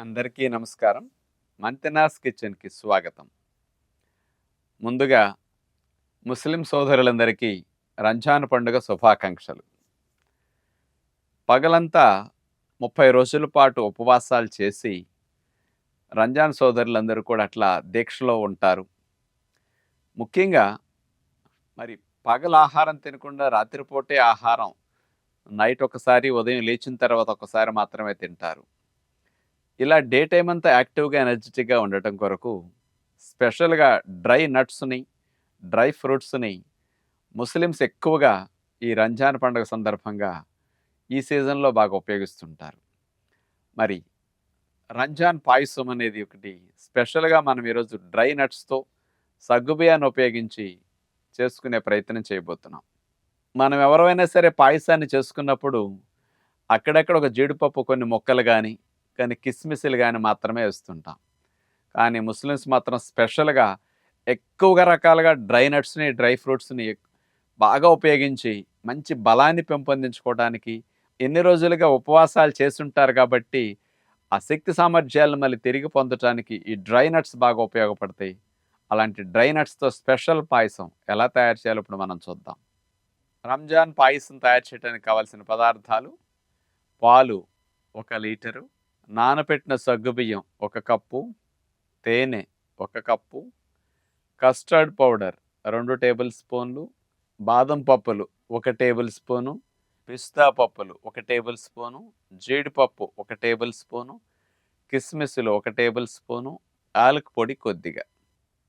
అందరికీ నమస్కారం. మంతెనాస్ కిచెన్కి స్వాగతం. ముందుగా ముస్లిం సోదరులందరికీ రంజాన్ పండుగ శుభాకాంక్షలు. పగలంతా ముప్పై రోజుల పాటు ఉపవాసాలు చేసి రంజాన్ సోదరులందరూ కూడా అట్లా దీక్షలో ఉంటారు. ముఖ్యంగా మరి పగల ఆహారం తినకుండా రాత్రిపూటే ఆహారం నైట్ ఒకసారి ఉదయం లేచిన తర్వాత ఒకసారి మాత్రమే తింటారు. ఇలా డే టైం అంతా యాక్టివ్గా ఎనర్జెటిక్గా ఉండటం కొరకు స్పెషల్గా డ్రై నట్స్ని డ్రై ఫ్రూట్స్ని ముస్లిమ్స్ ఎక్కువగా ఈ రంజాన్ పండుగ సందర్భంగా ఈ సీజన్లో బాగా ఉపయోగిస్తుంటారు. మరి రంజాన్ పాయసం అనేది ఒకటి స్పెషల్గా మనం ఈరోజు డ్రై నట్స్తో సగ్గుబియాన్ని ఉపయోగించి చేసుకునే ప్రయత్నం చేయబోతున్నాం. మనం ఎవరైనా సరే పాయసాన్ని చేసుకున్నప్పుడు అక్కడక్కడ ఒక జీడిపప్పు కొన్ని మొక్కలు కానీ కానీ కిస్మిస్లు కానీ మాత్రమే వేస్తుంటాం. కానీ ముస్లిమ్స్ మాత్రం స్పెషల్గా ఎక్కువగా రకాలుగా డ్రై నట్స్ని డ్రై ఫ్రూట్స్ని బాగా ఉపయోగించి మంచి బలాన్ని పెంపొందించుకోవడానికి ఎన్ని రోజులుగా ఉపవాసాలు చేస్తుంటారు కాబట్టి ఆ శక్తి సామర్థ్యాలను మళ్ళీ తిరిగి పొందటానికి ఈ డ్రై నట్స్ బాగా ఉపయోగపడతాయి. అలాంటి డ్రై నట్స్తో స్పెషల్ పాయసం ఎలా తయారు చేయాలో ఇప్పుడు మనం చూద్దాం. రంజాన్ పాయసం తయారు చేయడానికి కావాల్సిన పదార్థాలు పాలు ఒక లీటరు నానపెట్టిన సగ్గుబియ్యం ఒక కప్పు తేనె ఒక కప్పు కస్టర్డ్ పౌడర్ రెండు టేబుల్ స్పూన్లు బాదం పప్పులు ఒక టేబుల్ స్పూను పిస్తా పప్పులు ఒక టేబుల్ స్పూను జీడిపప్పు ఒక టేబుల్ స్పూను కిస్మిస్లు ఒక టేబుల్ స్పూను ఆలకు పొడి కొద్దిగా.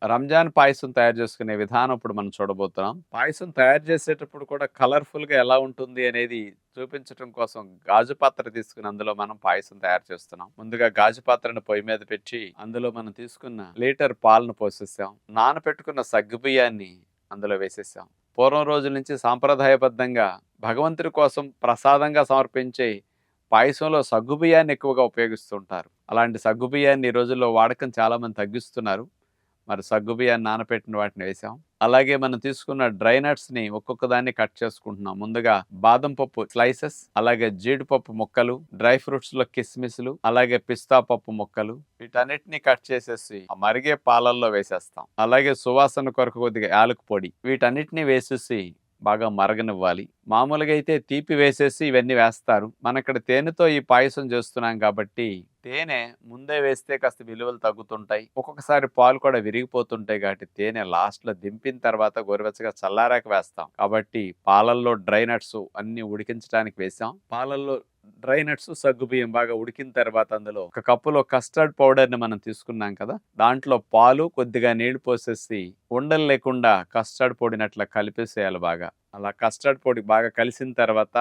రంజాన్ పాయసం తయారు చేసుకునే విధానం ఇప్పుడు మనం చూడబోతున్నాం. పాయసం తయారు చేసేటప్పుడు కూడా కలర్ఫుల్గా ఎలా ఉంటుంది అనేది చూపించడం కోసం గాజు పాత్ర తీసుకుని అందులో మనం పాయసం తయారు చేస్తున్నాం. ముందుగా గాజు పాత్రను పొయ్యి మీద పెట్టి అందులో మనం తీసుకున్న లీటర్ పాలను పోసేసాం. నానపెట్టుకున్న సగ్గుబియ్యాన్ని అందులో వేసేసాం. పూర్వం రోజుల నుంచి సాంప్రదాయబద్ధంగా భగవంతుడి కోసం ప్రసాదంగా సమర్పించే పాయసంలో సగ్గుబియ్యాన్ని ఎక్కువగా ఉపయోగిస్తుంటారు. అలాంటి సగ్గుబియ్యాన్ని ఈ రోజుల్లో వాడకం చాలామంది తగ్గిస్తున్నారు. మరి సగ్గుబియ్యాన్ని నానపెట్టిన వాటిని వేసాం. అలాగే మనం తీసుకున్న డ్రై నట్స్ని ఒక్కొక్క దాన్ని కట్ చేసుకుంటున్నాం. ముందుగా బాదం పప్పు స్లైసెస్ అలాగే జీడిపప్పు ముక్కలు డ్రై ఫ్రూట్స్లో కిస్మిస్లు అలాగే పిస్తా పప్పు ముక్కలు. వీటన్నిటిని కట్ చేసేసి మరిగే పాలల్లో వేసేస్తాం. అలాగే సువాసన కొరకు కొద్దిగా యాలకు పొడి. వీటన్నిటిని వేసేసి బాగా మరగనివ్వాలి. మామూలుగా అయితే తీపి వేసేసి ఇవన్నీ వేస్తారు. మన ఇక్కడ తేనెతో ఈ పాయసం చేస్తున్నాం కాబట్టి తేనె ముందే వేస్తే కాస్త విలువలు తగ్గుతుంటాయి. ఒక్కొక్కసారి పాలు కూడా విరిగిపోతుంటాయి కాబట్టి తేనె లాస్ట్లో దింపిన తర్వాత గోరువెచ్చగా చల్లారాక వేస్తాం. కాబట్టి పాలల్లో డ్రై నట్స్ అన్ని ఉడికించడానికి వేసాం. పాలల్లో డ్రై నట్స్ సగ్గుబియ్యం బాగా ఉడికిన తర్వాత అందులో ఒక కప్పులో కస్టర్డ్ పౌడర్ని మనం తీసుకున్నాం కదా దాంట్లో పాలు కొద్దిగా నీళ్ళు పోసేసి ఉండలు లేకుండా కస్టర్డ్ పొడిని అట్లా కలిపేసేయాలి బాగా. అలా కస్టర్డ్ పొడి బాగా కలిసిన తర్వాత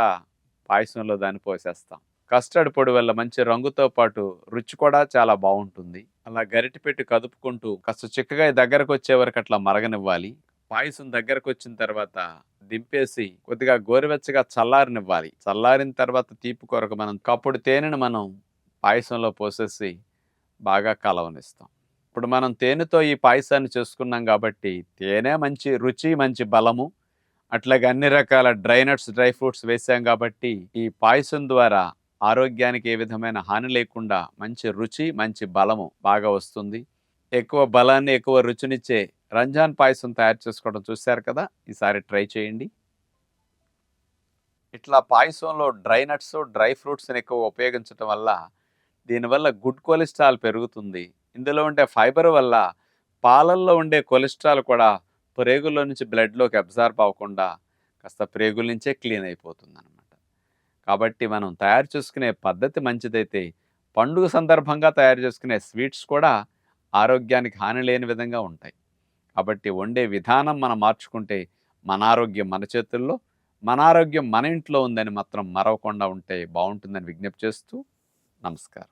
పాయసంలో దాన్ని పోసేస్తాం. కస్టర్డ్ పొడి వల్ల మంచి రంగుతో పాటు రుచి కూడా చాలా బాగుంటుంది. అలా గరిటి పెట్టి కదుపుకుంటూ కాస్త చిక్కగా దగ్గరకు వచ్చే వరకు అట్లా మరగనివ్వాలి. పాయసం దగ్గరకు వచ్చిన తర్వాత దింపేసి కొద్దిగా గోరువెచ్చగా చల్లారనివ్వాలి. చల్లారిన తర్వాత తీపి కొరకు మనం కప్పుడు తేనెను మనం పాయసంలో పోసేసి బాగా కలవనిస్తాం. ఇప్పుడు మనం తేనెతో ఈ పాయసాన్ని చేసుకున్నాం కాబట్టి తేనె మంచి రుచి మంచి బలము. అట్లాగే అన్ని రకాల డ్రై నట్స్ డ్రై ఫ్రూట్స్ వేసాం కాబట్టి ఈ పాయసం ద్వారా ఆరోగ్యానికి ఏ విధమైన హాని లేకుండా మంచి రుచి మంచి బలము బాగా వస్తుంది. ఎక్కువ బలాన్ని ఎక్కువ రుచినిచ్చే రంజాన్ పాయసం తయారు చేసుకోవడం చూశారు కదా? ఈసారి ట్రై చేయండి. ఇట్లా పాయసంలో డ్రై నట్స్ డ్రై ఫ్రూట్స్ని ఎక్కువ ఉపయోగించడం వల్ల దీనివల్ల గుడ్ కొలెస్ట్రాల్ పెరుగుతుంది. ఇందులో ఉండే ఫైబర్ వల్ల పాలల్లో ఉండే కొలెస్ట్రాల్ కూడా ప్రేగుల్లో నుంచి బ్లడ్లోకి అబ్జార్బ్ అవ్వకుండా కాస్త ప్రేగుల నుంచే క్లీన్ అయిపోతుంది అనమాట కాబట్టి మనం తయారు చేసుకునే పద్ధతి మంచిదైతే పండుగ సందర్భంగా తయారు చేసుకునే స్వీట్స్ కూడా ఆరోగ్యానికి హాని లేని విధంగా ఉంటాయి. కాబట్టి వండే విధానం మనం మార్చుకుంటే మన ఆరోగ్యం మన చేతుల్లో మన ఆరోగ్యం మన ఇంట్లో ఉందని మాత్రం మరవకుండా ఉంటే బాగుంటుందని విజ్ఞప్తి చేస్తూ నమస్కారం.